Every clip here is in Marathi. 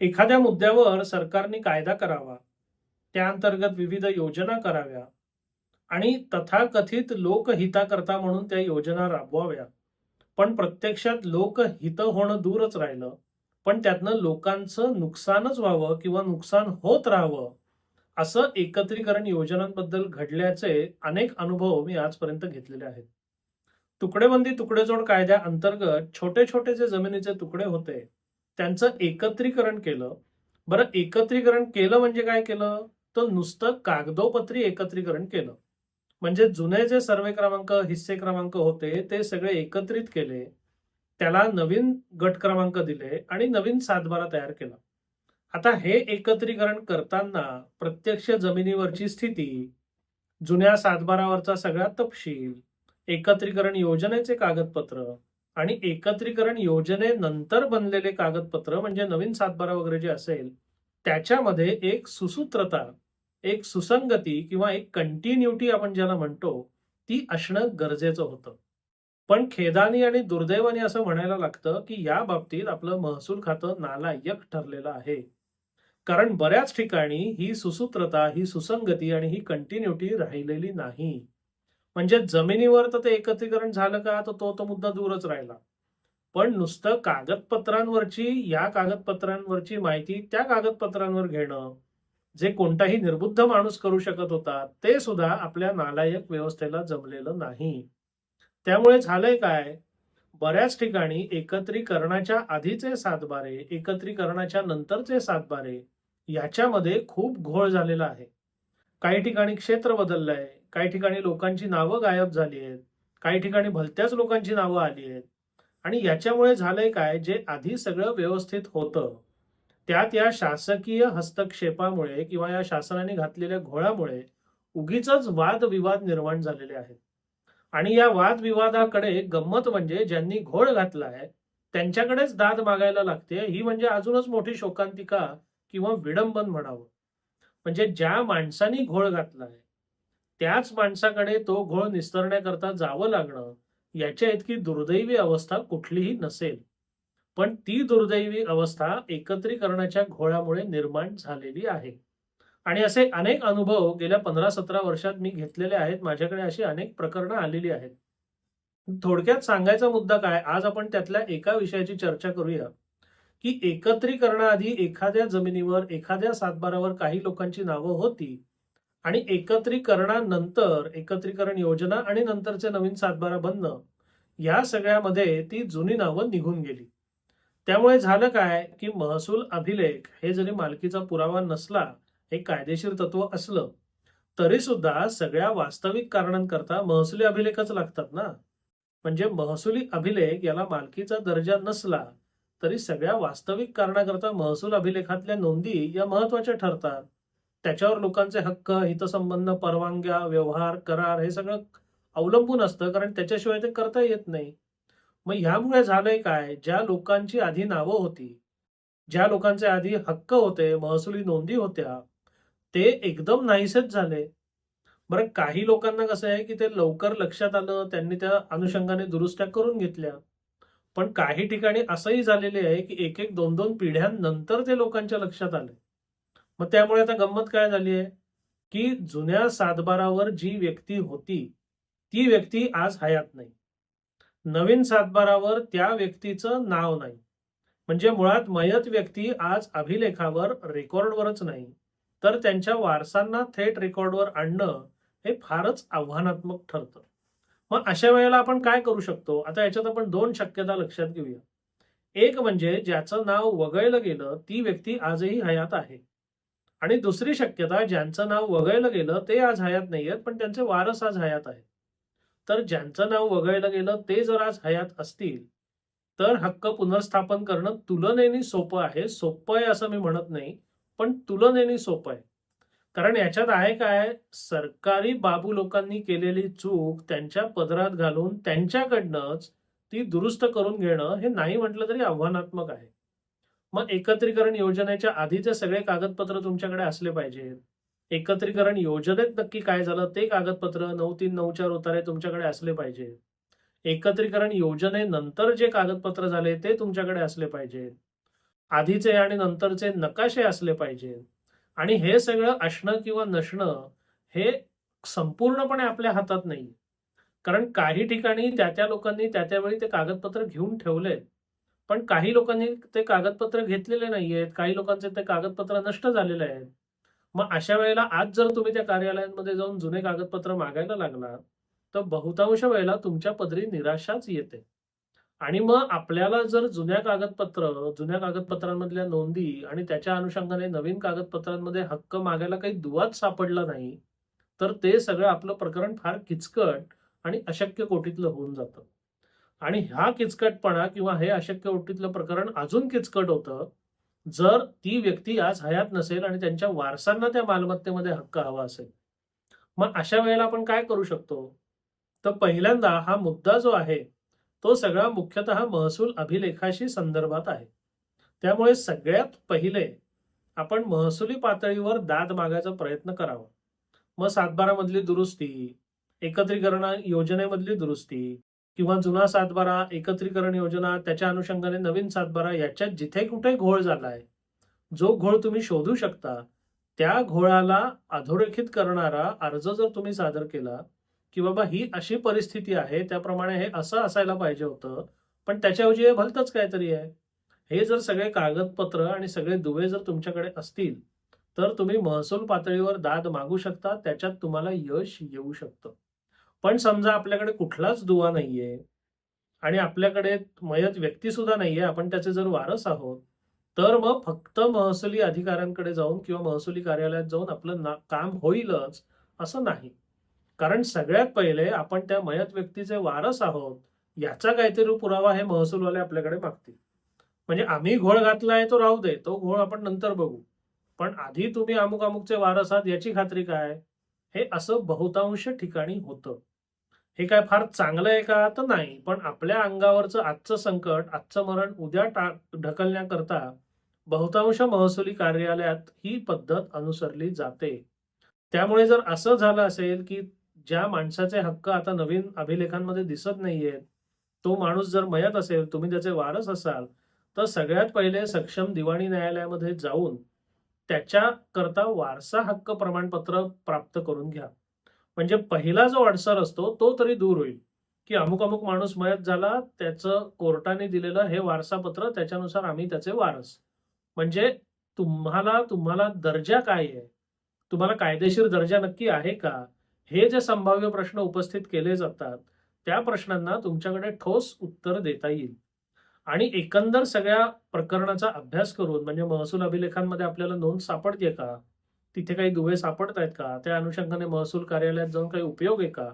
एखाद्या मुद्द्यावर सरकारने कायदा करावा. त्या अंतर्गत विविध योजना कराव्या. आणि तथाकथित लोकहिताकरता म्हणून त्या योजना राबवाव्या पण प्रत्यक्षात लोकहित होणं दूरच राहिलं. पण त्यातनं लोकांचं नुकसानच व्हावं किंवा नुकसान होत राहावं असं एकत्रीकरण योजनांबद्दल घडल्याचे अनेक अनुभव मी आजपर्यंत घेतलेले आहेत. तुकडेबंदी तुकडेजोड कायद्या अंतर्गत छोटे छोटे जे जमिनीचे तुकडे होते त्यांचं एकत्रीकरण केलं. बरं एकत्रीकरण केलं म्हणजे काय केलं? तर नुसतं कागदोपत्री एकत्रीकरण केलं. म्हणजे जुने जे सर्वे क्रमांक हिस्से क्रमांक होते ते सगळे एकत्रित केले. त्याला नवीन गट क्रमांक दिले आणि नवीन सातबारा तयार केला. आता हे एकत्रीकरण करताना प्रत्यक्ष जमिनीवरची स्थिती जुन्या सातबारावरचा सगळा तपशील एकत्रीकरण योजनेचे कागदपत्र आणि एकत्रीकरण योजनेनंतर बनलेले कागदपत्र म्हणजे नवीन सातबारा वगैरे जे असेल त्याच्यामध्ये एक सुसूत्रता एक सुसंगती किंवा एक कंटिन्युटी आपण ज्याला म्हणतो ती असणं गरजेचं होतं. पण खेदानी आणि दुर्दैवाने असं म्हणायला लागतं की या बाबतीत आपलं महसूल खातं नालायक ठरलेलं आहे. कारण बऱ्याच ठिकाणी ही सुसूत्रता ही सुसंगती आणि ही कंटिन्युटी राहिलेली नाही. म्हणजे जमिनीवर तर ते एकत्रीकरण झालं का तर तो तो मुद्दा दूरच राहिला. पण नुसतं कागदपत्रांवरची या कागदपत्रांवरची माहिती त्या कागदपत्रांवर घेणं जे कोणताही निर्बुद्ध माणूस करू शकत होता ते सुद्धा आपल्या नालायक व्यवस्थेला जमलेलं नाही. त्यामुळे झालंय काय? बऱ्याच ठिकाणी एकत्रीकरणाच्या आधीचे सातबारे एकत्रीकरणाच्या नंतरचे सातबारे याच्यामध्ये खूप घोळ झालेला आहे. काही ठिकाणी क्षेत्र बदललंय काही ठिकाणी लोकांची नावं गायब झाली आहेत. काही ठिकाणी भलत्याच लोकांची नावं आली आहेत. आणि याच्यामुळे झालंय काय? जे आधी सगळं व्यवस्थित होतं त्यात या शासकीय हस्तक्षेपामुळे किंवा या शासनाने घातलेल्या घोळामुळे उगीच वादविवाद निर्माण झालेले आहेत. आणि या वादविवादाकडे गंमत म्हणजे ज्यांनी घोळ घातलाय त्यांच्याकडेच दाद मागायला लागते ही म्हणजे अजूनच मोठी शोकांतिका किंवा विडंबन म्हणावं. म्हणजे ज्या माणसांनी घोळ घातलाय त्याच माणसाकडे तो घोळ निस्तरण्याकरता जावं लागणं याच्या इतकी दुर्दैवी अवस्था कुठलीही नसेल. पण ती दुर्दैवी अवस्था एकत्रीकरणाच्या घोळामुळे निर्माण झालेली आहे. आणि असे अनेक अनुभव गेल्या पंधरा सतरा वर्षात मी घेतलेले आहेत. माझ्याकडे अशी अनेक प्रकरणं आलेली आहेत. थोडक्यात सांगायचा मुद्दा काय? आज आपण त्यातल्या एका विषयाची चर्चा करूया. की एकत्रीकरणाआधी एखाद्या जमिनीवर एखाद्या सातबारावर काही लोकांची नावं होती. आणि एकत्रीकरणानंतर एकत्रीकरण योजना आणि नंतरचे नवीन सातबारा बनणं या सगळ्यामध्ये ती जुनी नावं निघून गेली. त्यामुळे झालं काय की महसूल अभिलेख हे जरी मालकीचा पुरावा नसला हे कायदेशीर तत्व असलं तरी सुद्धा सगळ्या वास्तविक कारणांकरता महसुली अभिलेखच लागतात ना? म्हणजे महसुली अभिलेख याला मालकीचा दर्जा नसला तरी सगळ्या वास्तविक कारणाकरता महसूल अभिलेखातल्या नोंदी या महत्त्वाच्या ठरतात. त्याच्यावर लोकांचे हक्क हितसंबंध परवानग्या व्यवहार करार हे सगळं अवलंबून असतं कारण त्याच्याशिवाय ते करता येत नाही. मग ह्यामुळे झालंय काय? ज्या लोकांची आधी नावं होती ज्या लोकांचे आधी हक्क होते महसुली नोंदी होत्या ते एकदम नाहीसेच झाले. बरं काही लोकांना कसं आहे की ते लवकर लक्षात आलं त्यांनी त्या अनुषंगाने दुरुस्त्या करून घेतल्या. पण काही ठिकाणी असंही झालेले आहे की एक एक दोन दोन पिढ्यांनंतर ते लोकांच्या लक्षात आले. मग त्यामुळे आता गंमत काय झाली आहे? की जुन्या सातबारावर जी व्यक्ती होती ती व्यक्ती आज हयात नाही. नवीन सातबारावर त्या व्यक्तीचं नाव नाही. म्हणजे मुळात मयत व्यक्ती आज अभिलेखावर रेकॉर्डवरच नाही. तर त्यांच्या वारसांना थेट रेकॉर्डवर आणणं हे फारच आव्हानात्मक ठरतं. मग अशा वेळेला आपण काय करू शकतो? आता याच्यात आपण दोन शक्यता लक्षात घेऊया. एक म्हणजे ज्याचं नाव वगळलं गेलं ती व्यक्ती आजही हयात आहे. आणि दुसरी शक्यता ज्यांचं नाव वगळलं गेलं ते आज हयात नाही आहेत पण त्यांचे वारस आज हयात आहेत. तर ज्यांचं नाव वगळलं गेलं ते जर आज हयात असतील तर हक्क पुनर्स्थापन करणं तुलनेने सोपं आहे. सोपं आहे असं मी म्हणत नाही पण तुलनेने सोपं आहे. कारण याच्यात आहे काय सरकारी बाबू लोकांनी केलेली चूक त्यांच्या पदरात घालून त्यांच्याकडनंच ती दुरुस्त करून घेणं हे नाही म्हटलं तरी आव्हानात्मक आहे. मग एकत्रीकरण योजनेच्या आधीचे सगळे कागदपत्र तुमच्याकडे असले पाहिजेत. एकत्रीकरण योजनेत नक्की काय झालं ते कागदपत्र नऊ तीन नऊ चार उतारे तुमच्याकडे असले पाहिजे एकत्रीकरण योजनेनंतर जे कागदपत्र झाले ते तुमच्याकडे असले पाहिजेत. आधीचे आणि नंतरचे नकाशे असले पाहिजे आणि हे सगळं असणं किंवा नसणं हे संपूर्णपणे आपल्या हातात नाही. कारण काही ठिकाणी त्या त्या लोकांनी त्या त्यावेळी ते कागदपत्र घेऊन ठेवलेत. पण काही लोकांनी ते कागदपत्र घेतलेले नाहीयेत काही लोकांचे ते कागदपत्र नष्ट झालेले आहेत. मग अशा वेळेला आज जर तुम्ही त्या कार्यालयांमध्ये जाऊन जुने कागदपत्र मागायला लागला तर बहुतांश वेळेला तुमच्या पदरी निराशाच येते. आणि मग आपल्याला जर जुन्या कागदपत्र जुन्या कागदपत्रांमधल्या नोंदी आणि त्याच्या अनुषंगाने नवीन कागदपत्रांमध्ये हक्क मागायला काही दुवाच सापडला नाही तर ते सगळं आपलं प्रकरण फार किचकट आणि अशक्य कोटीतलं होऊन जातं. आणि ह्या किचकटपणा किंवा हे अशक्य कोटीतलं प्रकरण अजून किचकट होतं जर ती व्यक्ती आज हयात नसेल आणि त्यांच्या वारसांना त्या मालमत्तेमध्ये हक्क हवा असेल मग अशा वेळेला आपण काय करू शकतो? तर पहिल्यांदा हा मुद्दा जो आहे तो सगळा मुख्यतः महसूल अभिलेखाशी संदर्भात आहे. त्यामुळे सगळ्यात पहिले आपण महसुली पातळीवर दाद मागायचा प्रयत्न करावा. मग सातबारामधली दुरुस्ती एकत्रीकरण योजनेमधली दुरुस्ती किंवा जुना सातबारा एकत्रीकरण योजना त्याच्या अनुषंगाने नवीन सातबारा याच्यात जिथे कुठे घोळ झालाय जो घोळ तुम्ही शोधू शकता त्या घोळाला अधोरेखित करणारा अर्ज जर तुम्ही सादर केला की बाबा ही अशी परिस्थिती आहे त्याप्रमाणे हे असं असायला पाहिजे होतं पण त्याच्याऐवजी हे भलतंच काहीतरी आहे. हे जर सगळे कागदपत्र आणि सगळे दुवे जर तुमच्याकडे असतील तर तुम्ही महसूल पातळीवर दाद मागू शकता त्याच्यात तुम्हाला यश येऊ शकतं. पण समजा आपल्याकडे कुठलाच दुवा नाहीये आणि आपल्याकडे मयत व्यक्ती सुद्धा नाहीये आपण त्याचे जर वारस आहोत तर मग फक्त महसुली अधिकाऱ्यांकडे जाऊन किंवा महसुली कार्यालयात जाऊन आपलं ना काम होईलच असं नाही. कारण सगळ्यात पहिले आपण त्या मयत व्यक्तीचे वारस आहोत याचा काहीतरी पुरावा हे महसूलवाले आपल्याकडे मागतील. म्हणजे आम्ही घोळ घातलाय तो राहू दे तो घोळ आपण नंतर बघू. पण आधी तुम्ही अमुक अमुकचे वारस आहात याची खात्री काय? हे असं बहुतांश ठिकाणी होतं. हे काय फार चांगलं आहे का? तर नाही. पण आपल्या अंगावरचं आजचं संकट आजचं मरण उद्या टा ढकलण्याकरता बहुतांश महसुली कार्यालयात ही पद्धत अनुसरली जाते. त्यामुळे जर असं झालं असेल की ज्या माणसाचे हक्क आता नवीन अभिलेखांमध्ये दिसत नाहीयेत तो माणूस जर मयत असेल तुम्ही त्याचे वारस असाल तर सगळ्यात पहिले सक्षम दिवाणी न्यायालयामध्ये जाऊन त्याच्या करता वारसा हक्क प्रमाणपत्र प्राप्त करून घ्या. म्हणजे पहिला जो अडसर असतो तो तरी दूर होईल. की अमुक अमुक माणूस मयत झाला त्याचं कोर्टाने दिलेलं हे वारसापत्र त्याच्यानुसार आम्ही त्याचे वारस. म्हणजे तुम्हाला तुम्हाला दर्जा काय आहे? तुम्हाला कायदेशीर दर्जा नक्की आहे का? हे जे संभाव्य प्रश्न उपस्थित केले जातात त्या प्रश्नांना तुमच्याकडे ठोस उत्तर देता येईल. आणि एकंदर सगळ्या प्रकरणाचा अभ्यास करून म्हणजे महसूल अभिलेखांमध्ये आपल्याला नोंद सापडते का? तिथे काही दुवे सापडत आहेत का? त्या अनुषंगाने महसूल कार्यालयात जाऊन काही उपयोग आहे का?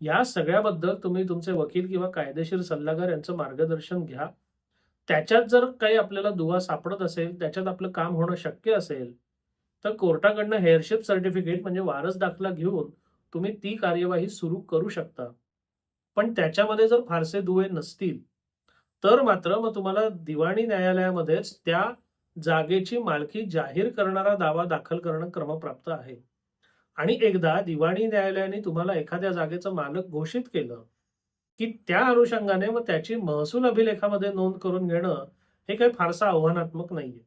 या सगळ्याबद्दल तुम्ही तुमचे वकील किंवा कायदेशीर सल्लागार यांचं मार्गदर्शन घ्या. त्याच्यात जर काही आपल्याला दुवा सापडत असेल त्याच्यात आपलं काम होणं शक्य असेल तर कोर्टाकडनं हेअरशिप सर्टिफिकेट म्हणजे वारस दाखला घेऊन तुम्ही ती कार्यवाही सुरू करू शकता. पण त्याच्यामध्ये जर फारसे दुवे नसतील तर मात्र मग तुम्हाला दिवाणी न्यायालयामध्येच त्या जागेची मालकी जाहीर करणारा दावा दाखल करणं क्रमप्राप्त आहे. आणि एकदा दिवाणी न्यायालयाने तुम्हाला एखाद्या जागेचं मालक घोषित केलं की त्या अनुषंगाने मग त्याची महसूल अभिलेखामध्ये नोंद करून घेणं हे काही फारसं आव्हानात्मक नाहीये.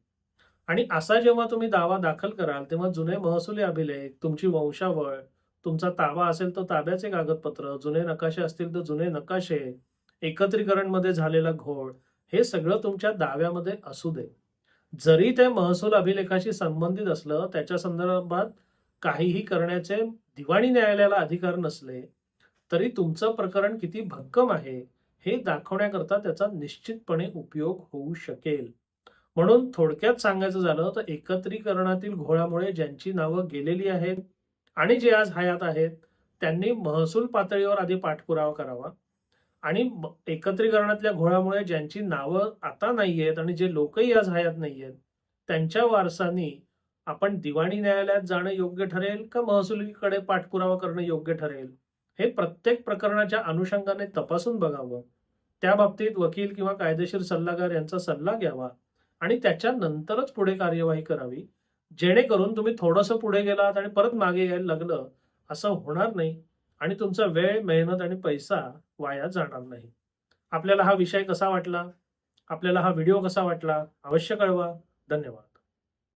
आणि असा जेव्हा तुम्ही दावा दाखल कराल तेव्हा जुने महसुली अभिलेख तुमची वंशावळ तुमचा ताबा असेल तर ताब्याचे कागदपत्र जुने नकाशे असतील तर जुने नकाशे एकत्रीकरणमध्ये झालेला घोळ हे सगळं तुमच्या दाव्यामध्ये असू दे. जरी ते महसूल अभिलेखाशी संबंधित असलं त्याच्या संदर्भात काहीही करण्याचे दिवाणी न्यायालयाला अधिकार नसले तरी तुमचं प्रकरण किती भक्कम आहे हे दाखवण्याकरता त्याचा निश्चितपणे उपयोग होऊ शकेल. म्हणून थोडक्यात सांगायचं झालं तर एकत्रीकरणातील घोळामुळे ज्यांची नावं गेलेली आहेत आणि जे आज हयात आहेत त्यांनी महसूल पातळीवर आधी पाठपुरावा करावा. आणि एकत्रीकरणातल्या घोळामुळे ज्यांची नावं आता नाही आहेत आणि जे लोकही आज हयात नाही आहेत त्यांच्या वारसांनी आपण दिवाणी न्यायालयात जाणं योग्य ठरेल का महसुलीकडे पाठपुरावा करणं योग्य ठरेल? हे प्रत्येक प्रकरणाच्या अनुषंगाने तपासून बघावं. त्या बाबतीत वकील किंवा कायदेशीर सल्लागार यांचा सल्ला घ्यावा आणि त्याच्यानंतरच पुढे कार्यवाही करावी जेणेकरून तुम्ही थोडंसं पुढे गेलात आणि परत मागे यायला लागलं असं होणार नाही. आणि तुमचा वेळ मेहनत आणि पैसा वाया जाणार नाही. आपल्याला हा विषय कसा वाटला? आपल्याला हा व्हिडिओ कसा वाटला? अवश्य कळवा. धन्यवाद.